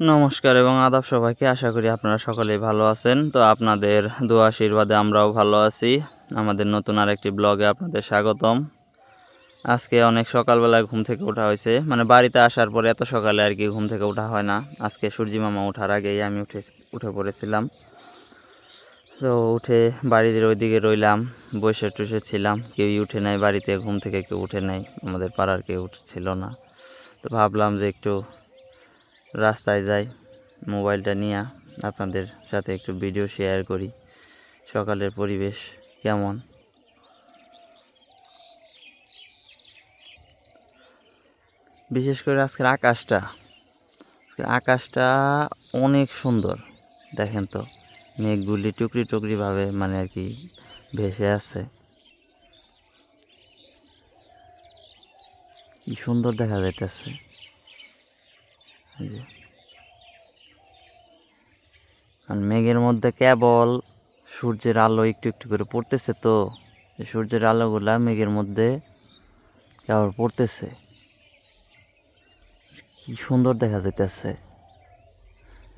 নমস্কার এবং আদাব সবাইকে। আশা করি আপনারা সকলেই ভালো আছেন। তো আপনাদের দোয়া আশীর্বাদে আমরাও ভালো আছি। আমাদের নতুন আরেকটি ব্লগে আপনাদের স্বাগতম। আজকে অনেক সকালবেলায় ঘুম থেকে ওঠা হয়েছে। মানে বাড়িতে আসার পরে এত সকালে আর কি ঘুম থেকে ওঠা হয় না। আজকে সূর্যি মামা ওঠার আগেই আমি উঠে উঠে পড়েছিলাম। তো উঠে বাড়ির ওইদিকে রইলাম, বসে টসে ছিলাম। কেউই উঠে নাই, বাড়িতে ঘুম থেকে কেউ উঠে নাই। আমাদের পাড়ার কেউ উঠছিল না। তো ভাবলাম যে একটু রাস্তায় যাই, মোবাইলটা নিয়ে আপনাদের সাথে একটু ভিডিও শেয়ার করি। সকালের পরিবেশ কেমন? বিশেষ করে আজকের আকাশটা আকাশটা অনেক সুন্দর, দেখেন তো, মেঘগুলি টুকরি টুকরিভাবে মানে আর কি ভেসে আছে কি সুন্দর দেখা যাইতেছে। আর মেঘের মধ্যে কেবল সূর্যের আলো একটু একটু করে পড়তেছে তো সূর্যের আলোগুলা মেঘের মধ্যে কেবল পড়তেছে। কি সুন্দর দেখা যেতেছে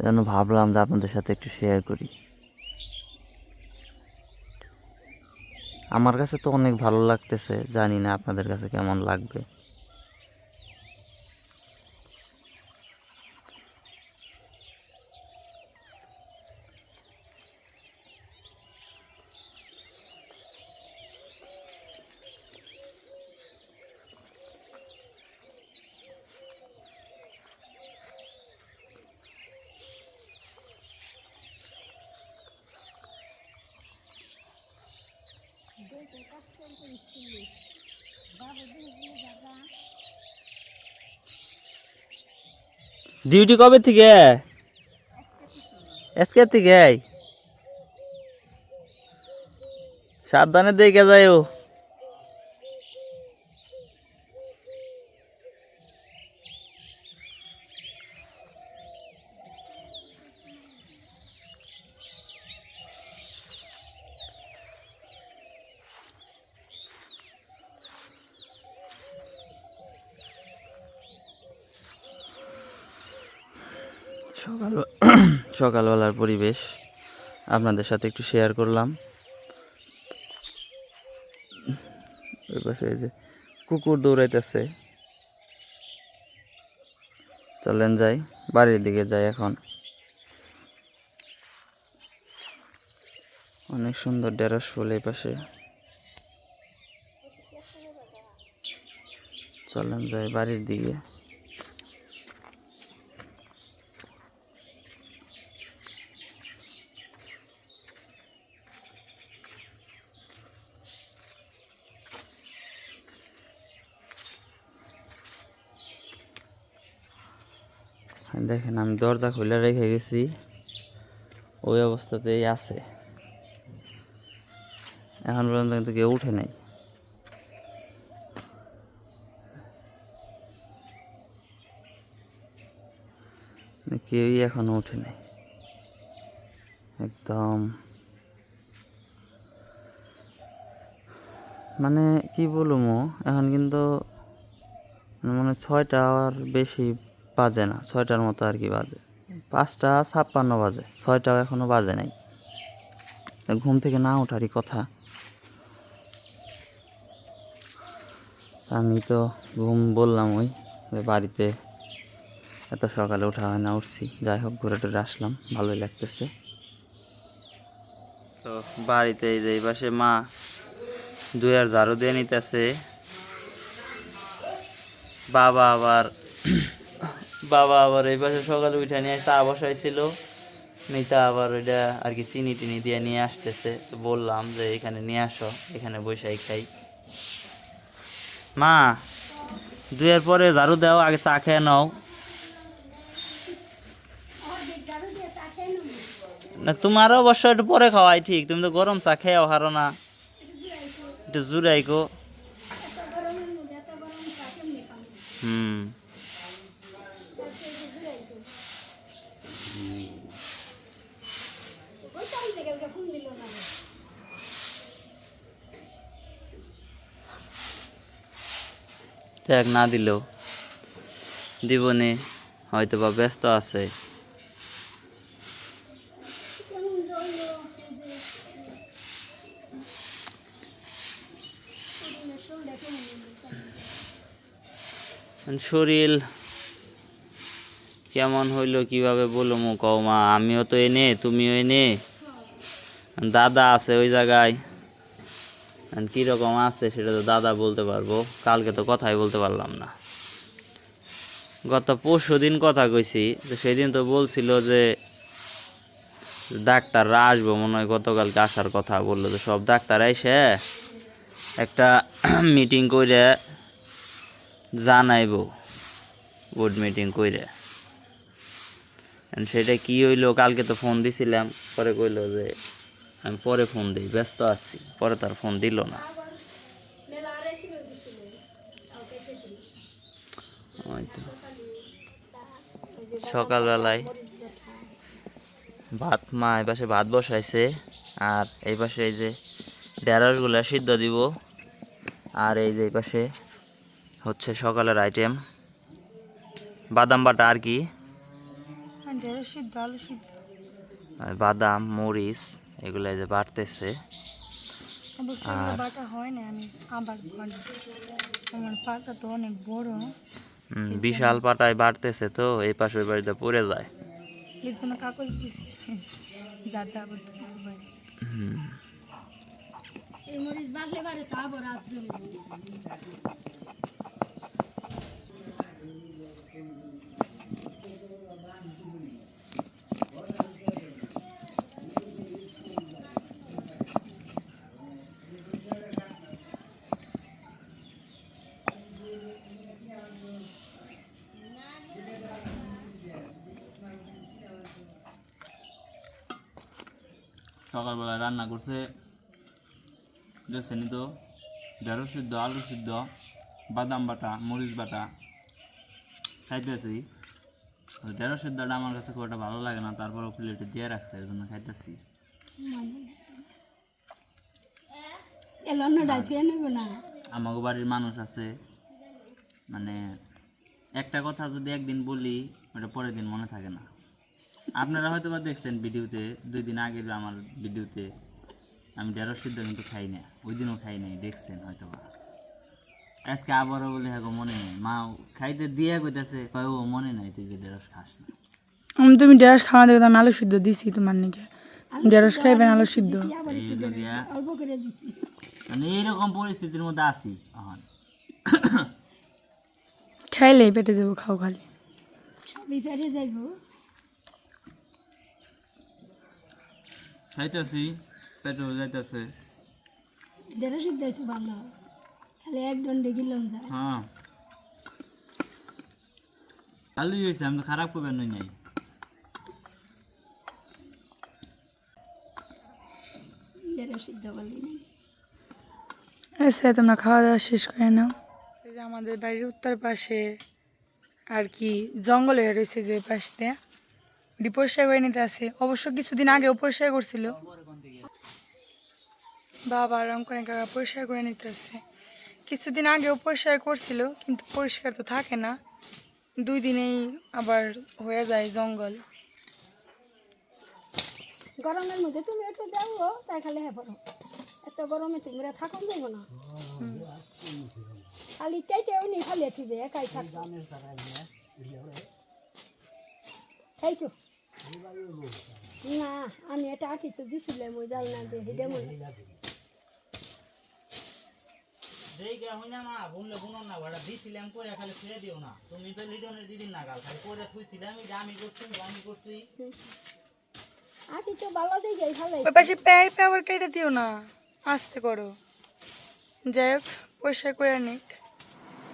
যেন ভাবলাম যে আপনাদের সাথে একটু শেয়ার করি। আমার কাছে তো অনেক ভালো লাগতেছে, জানি না আপনাদের কাছে কেমন লাগবে। ডিউটি কবে থেকে? আজকে থেকে? সাবধানে দেখে যাইও। সকাল সকালবেলার পরিবেশ আপনাদের সাথে একটু শেয়ার করলাম। ওই পাশে এই যে কুকুর দৌড়াইতেছে। চলেন যাই, বাড়ির দিকে যাই এখন। অনেক সুন্দর ঢেঁড়স ফুল এই পাশে। চলেন যাই বাড়ির দিকে। দেখেন, আমি দরজা খুলে রেখে গেছি। ওই অবস্থাতেই আছে। এখন পর্যন্ত কিন্তু কেউ উঠে নাই। কেউই এখনও উঠে নাই। একদম। মানে কি বলব, এখন কিন্তু মানে ছয়টা আর বেশি বাজে না, ছয়টার মতো আর কি বাজে। পাঁচটা ছাপ্পান্ন বাজে, ছয়টাও এখনও বাজে নাই। ঘুম থেকে না ওঠারই কথা। আমি তো ঘুম বললাম ওই বাড়িতে এত সকালে ওঠা হয় না, উঠছি। যাই হোক, ঘুরে টুরে আসলাম, ভালোই লাগতেছে। তো বাড়িতে এই যে এই পাশে মা দুই আর ঝাড়ু দিয়ে নিতেছে। বাবা আবার বাবা আবার এই পাশে সকালে উঠে নিয়ে চা বসাইছিল। মিতা আবার ওইটা আর কি চিনি টিনি দিয়ে নিয়ে আসতেছে। বললাম যে, এখানে নিয়ে আসো, এখানে বসাই খাই। মা দুয়ের পরে ঝাড়ু দাও, আগে চা খেয়ে নাও। না, তোমারও অবশ্য একটু পরে খাওয়াই ঠিক, তুমি তো গরম চা খেয়েও হারো না। একটু জুড়াই গো। হুম। ত্যাগ না দিলেও জীবনে হয়তো বা ব্যস্ত আছে। শরীর কেমন হইল কীভাবে বলো মু কৌমা মা, আমিও তো এনে, তুমিও এনে। দাদা আছে ওই জায়গায়। কীরকম আছে সেটা তো দাদা বলতে পারব। কালকে তো কথাই বলতে পারলাম না। গত পরশু দিন কথা কইছি, তো সেদিন তো বলছিল যে ডাক্তাররা আসব, মনে হয় গতকালকে আসার কথা বলল। তো সব ডাক্তার এসে একটা মিটিং করে জানাইবো বোর্ড মিটিং And সেটা কি হইল, কালকে তো ফোন দিছিলাম, পরে কইলো যে আমি পরে ফোন দিই ব্যস্ত আছি পরে তার ফোন দিল না। সকালবেলায় ভাত মা এই পাশে ভাত বসাইছে আর এই পাশে এই যে ঢেঁড়সগুলা সিদ্ধ দিব আর এই যে এই পাশে হচ্ছে সকালের আইটেম বাদাম বাটা আর কি। আর বাদাম মরিচ এগুলো এই যে বাড়তেছে। অবশ্য বাটা হয় না আমি আবার আমার পাটা তো অনেক বড়। বিশাল পাটায় বাড়তেছে তো এই পাশে ওই বাড়িতে পড়ে যায়। কাগজ যাতে আবার হুম, সকালবেলা রান্না করছে। দেখছেনি তো ঢেঁড়স সিদ্ধ আলু সিদ্ধ বাদাম বাটা মরিচ বাটা খাইতেছি। ঢেঁড়স সিদ্ধটা আমার কাছে খুব একটা ভালো লাগে না তারপরও প্লেটে দিয়ে রাখছে এই জন্য খাইতেছি আমাকে বাড়ির মানুষ আছে। মানে একটা কথা যদি একদিন বলি ওটা পরের দিন মনে থাকে না। আপনারা হয়তো বা দেখছেন ভিডিওতে দুই দিন আগের আমার ভিডিওতে আমি ঢেঁড়স সিদ্ধ কিন্তু খাই না ওই দিনও খাই নাই দেখছেন হয়তো বা আজকে আবারও বলে হ্যাঁ মনে নেই। মা খাইতে দিয়ে কইতাছে কয় ও মনে নাই তুই যে ঢেঁড়স খাস না। আমি তুমি ঢেঁড়স খাওয়া দেখো আমি আলু সিদ্ধ দিছি তোমার নাকি। ঢেঁড়স খাইবেন আলু সিদ্ধ মানে এইরকম পরিস্থিতির মধ্যে আছি এখন। খাইলেই পেটে যাব খাও খালি। খাইতেছি পেট্রোল যাইতেছে। দেড় সিদ্ধ হইতো ভালো। তাহলে এক দণ্ডে গিলাম যায়। হ্যাঁ। ভালোই হয়েছে আমি তো খারাপ করবেন নই নাই। আচ্ছা তোমরা খাওয়া দাওয়া শেষ করে নাও। এই যে আমাদের বাড়ির উত্তর পাশে আর কি জঙ্গলে রয়েছে যে পাশ দিয়ে পরিষ্কার করে নিতে আসে অবশ্য কিছুদিন আগেও পরিষ্কার করছিল। বাবা রং করে কাকা পরিষ্কার করে নিতে আসে কিছুদিন আগেও পরিষ্কার করছিল কিন্তু পরিষ্কার তো থাকে না। দুই দিনেই আবার হয়ে যায় জঙ্গল। গরমের মধ্যে তুমি একটু যাও তাই খালি হ্যাঁ পড়ো। এত গরমে তুমি থাকুন যাইব না। খালি চাইতেও নি খালি থিবে একাই থাকবে তাই তো না আমি এটা আটি তো দিছিলাম ওই জাল না দিয়ে হিডে মনে দেখে হই না মা বুনলে না দিছিলাম খালি ছেড়ে দিও না। তুমি তো লিডনের দিদিন না গাল খালি করে থুইছিলাম এই আমি করছি আমি করছি। আটি তো ভালো দেখে ভালো ওই পাশে পাইপ আবার কেটে দিও না আস্তে করো। যাই হোক পরিষ্কার করে নিক।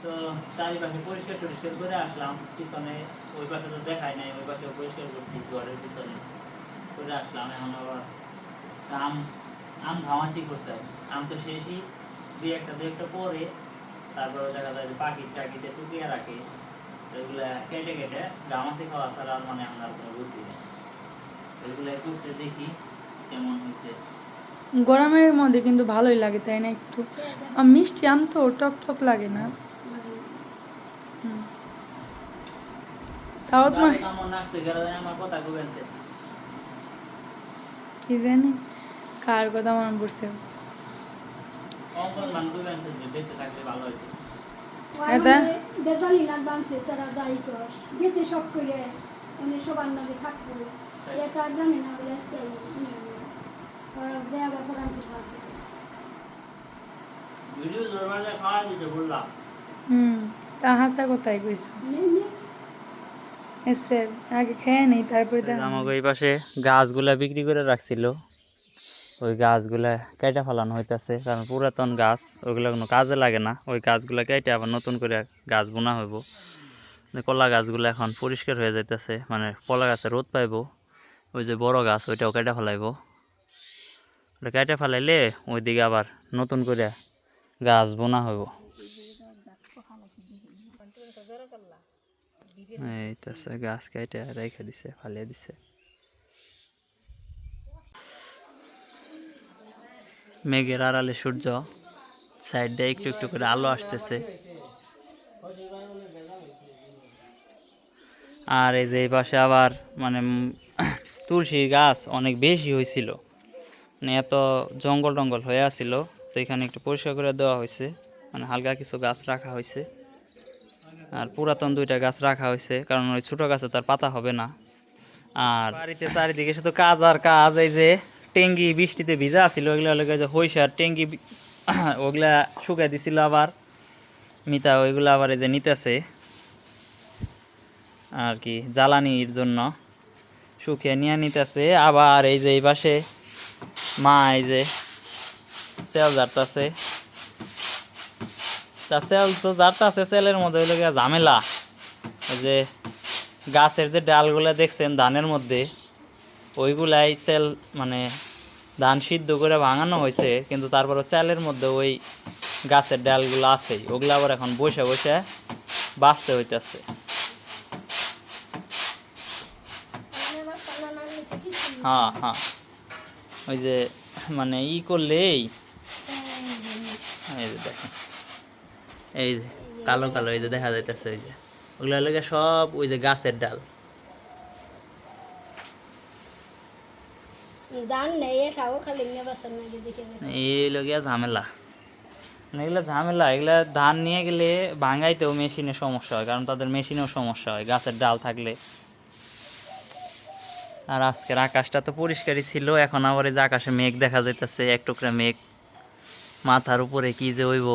তো চারিপাশে পরিষ্কার টরিষ্কার করে আসলাম, পিছনে ওই পাশে তো দেখাই নাই, ওই পাশে পরিষ্কার করছি ঘরের পিছনে। করে আসলাম, এখন আবার আম আম ঘামাচি করছে। আম তো শেষই, দুই একটা দুই একটা পরে তারপরে দেখা যায় পাখি টাকিতে টুকিয়ে রাখে। এগুলা কেটে কেটে ঘামাচি খাওয়া ছাড়া আর মানে আমার কোনো বুদ্ধি নেই। এগুলো করছে দেখি কেমন হয়েছে গরমের মধ্যে কিন্তু ভালোই লাগে, তাই না একটু? মিষ্টি আম তো টক টক লাগে না। তাও তোমার কবেছে কি জানি কার কথা মনে পড়ছে? বেজালি তারা যাই কর গেছে সব করে উনি সবার নাগে থাকব এ তো আর জানি না বলে আজকে দেয়া বা কোরআন আছে ভিডিও জোরমালে খাওয়া দিতে বললাম হুম তা হাসা কোথায় কইছো এসে আগে খেয়ে নেই তারপরে আমাকে এই পাশে গাছগুলা বিক্রি করে রাখছিল। ওই গাছগুলা কেটে ফেলানো হইতাছে কারণ পুরাতন গাছ ওইগুলো কোনো কাজে লাগে না। ওই গাছগুলা কেটে আবার নতুন করে গাছ বোনা হইব। কলা গাছগুলো এখন পরিষ্কার হয়ে যাইতেছে মানে কলা গাছে রোদ পাইব। ওই যে বড় গাছ ওইটাও কেটে ফেলাইব। ওটা কেটে ফেলাইলে ওইদিকে আবার নতুন করে গাছ বোনা হইব। এই তো গাছ কেটে রেখে দিছে ফালিয়ে দিছে। মেঘের আড়ালে সূর্য সাইড দিয়ে একটু একটু করে আলো আসতেছে। আর এই যে এই পাশে আবার মানে তুলসীর গাছ অনেক বেশি হয়েছিল। মানে এত জঙ্গল টঙ্গল হয়ে আছিল তো এখানে একটু পরিষ্কার করে দেওয়া হয়েছে। মানে হালকা কিছু গাছ রাখা হয়েছে। আর পুরাতন দুইটা গাছ রাখা হয়েছে, কারণ ওই ছোটো গাছে তার পাতা হবে না। আর বাড়িতে চারিদিকে শুধু কাজ আর কাজ, এই যে টেঙ্গি বৃষ্টিতে ভিজা ছিল ওইগুলো লেগে যে হইসার টেঙ্গি ওগুলা শুকাই দিছিল আবার। মিতা ওইগুলো আবার এই যে নিতেছে আর কি, জ্বালানির জন্য। শুকিয়ে নিয়ে নিতেছে, আবার এই যে এই পাশে মা এই যে সেল জারতাছে তা সেল তো যারটা আছে সেলের মধ্যে হইল গিয়া ঝামেলা। যে গাছের যে ডালগুলা দেখছেন ধানের মধ্যে, ওইগুলাই সেল মানে ধান সিদ্ধ করে ভাঙানো হয়েছে, কিন্তু তারপরে সেলের মধ্যে ওই গাছের ডালগুলো আছেই। ওগুলো আবার এখন বসে বসে বাঁচতে হইতেছে। হ্যাঁ হ্যাঁ। ওই যে মানে ই করলেই এই যে দেখেন এই যে কালো কালো এই যে দেখা যাইতেছে এই যে। ওগুলো লাগে সব ওই যে গাছের ডাল। এই লগিয়া ঝামেলা। মানে এগুলো ঝামেলা এগুলা ধান নিয়ে গেলে ভাঙাইতেও মেশিনে সমস্যা হয় কারণ তাদের মেশিনেও সমস্যা হয় গাছের ডাল থাকলে। আর আজকের আকাশটা তো পরিষ্কারই ছিল এখন আবার এই যে আকাশে মেঘ দেখা যাইতেছে এক টুকরা মেঘ। মাথার উপরে কি যে হইব।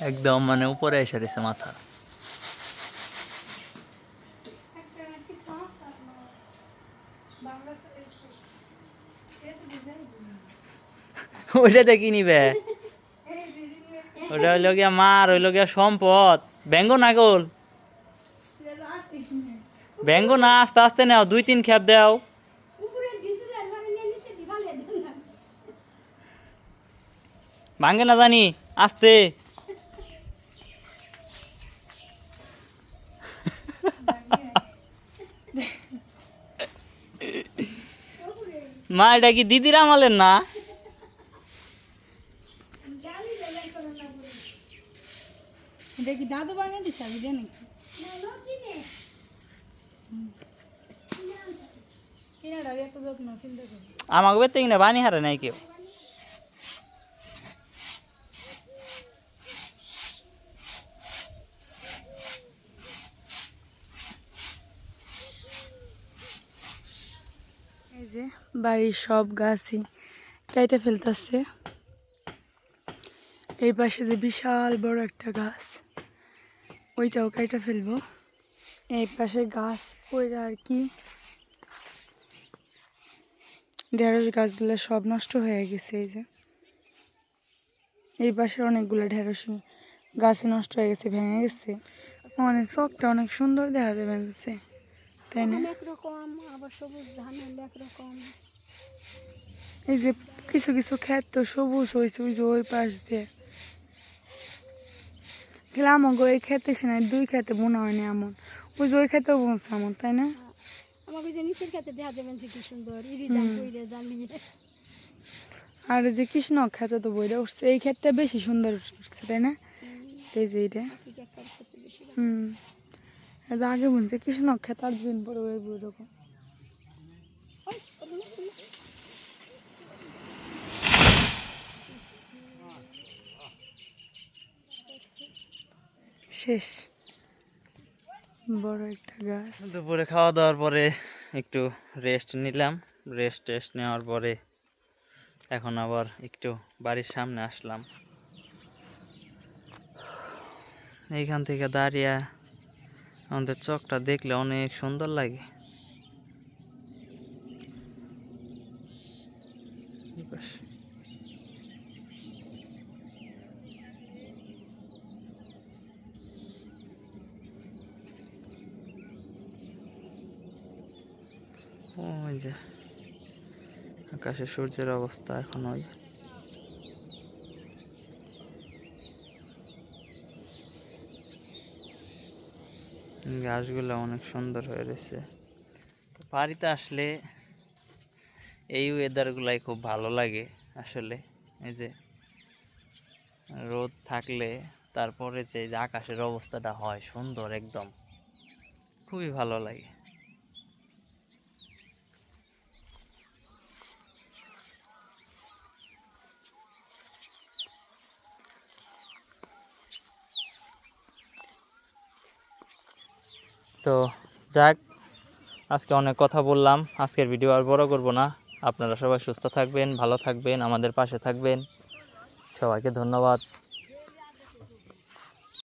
একদম মানে উপরে এসে রয়েছে মাথা। ওইটা দেখি নিবে? ওটা হইল গিয়া মার হইল গিয়া সম্পদ। ব্যঙ্গ না গোল? ব্যঙ্গ না আস্তে আস্তে নাও দুই তিন খেপ দাও। ভাঙ্গে না জানি আস্তে। মা এটা কি দিদির আমালের না গালি দেবে কোনো না করে এটা কি দাদু বানিয়ে দিছে আমি জানি না লো কিনে কিনাটা এত যত্ন চিন্তা করি আমাকে বেতে কিনা বানি হারে নাই কেউ বাড়ির সব গাছই কেটে ফেলতেছে। এই পাশে যে বিশাল বড় একটা গাছ, ওইটাও কেটে ফেলব। এই পাশে গাছ ওইটা আর কি। ঢেঁড়স গাছগুলো সব নষ্ট হয়ে গেছে এই যে। এই পাশে অনেকগুলো ঢেঁড়স গাছে নষ্ট হয়ে গেছে, ভেঙে গেছে। মানে চকটা অনেক সুন্দর দেখা যাবে তাই না? একরকম আবার সবুজ ধান একরকম এই যে কিছু কিছু ক্ষেত তো সবুজ হয়েছে ওই যে ওই পাশ দিয়ে। গেলে আমাকে ওই খেতে সে নাই দুই খেতে বোনা হয়নি এমন। ওই যে ওই খেতেও বুনছে এমন তাই না? আমাকে যে নিচের খেতে দেখা যাবেন যে কি সুন্দর ইরি দাম কইরে জ্বালিয়ে। আর এই যে কৃষ্ণ খেতে তো বইটা উঠছে এই ক্ষেতটা বেশি সুন্দর উঠছে তাই না? এই যে এইটা। হুম। আগে বুনছে কৃষ্ণ খেত আর দিন পরে ওই বই রকম শেষ। বড় একটা গাছ। দুপুরে খাওয়া দাওয়ার পরে একটু রেস্ট নিলাম। রেস্ট টেস্ট নেওয়ার পরে এখন আবার একটু বাড়ির সামনে আসলাম। এইখান থেকে দাঁড়িয়ে আমাদের চকটা দেখলে অনেক সুন্দর লাগে। আকাশে সূর্যের অবস্থা এখন ওই। গাছগুলো অনেক সুন্দর হয়ে রয়েছে। তো বাড়িতে আসলে এই ওয়েদারগুলাই খুব ভালো লাগে আসলে। এই যে রোদ থাকলে তারপরে যে আকাশের অবস্থাটা হয় সুন্দর একদম। খুবই ভালো লাগে। তো যাক, আজকে অনেক কথা বললাম। আজকের ভিডিও আর বড় করব না। আপনারা সবাই সুস্থ থাকবেন, ভালো থাকবেন, আমাদের পাশে থাকবেন। সবাইকে ধন্যবাদ।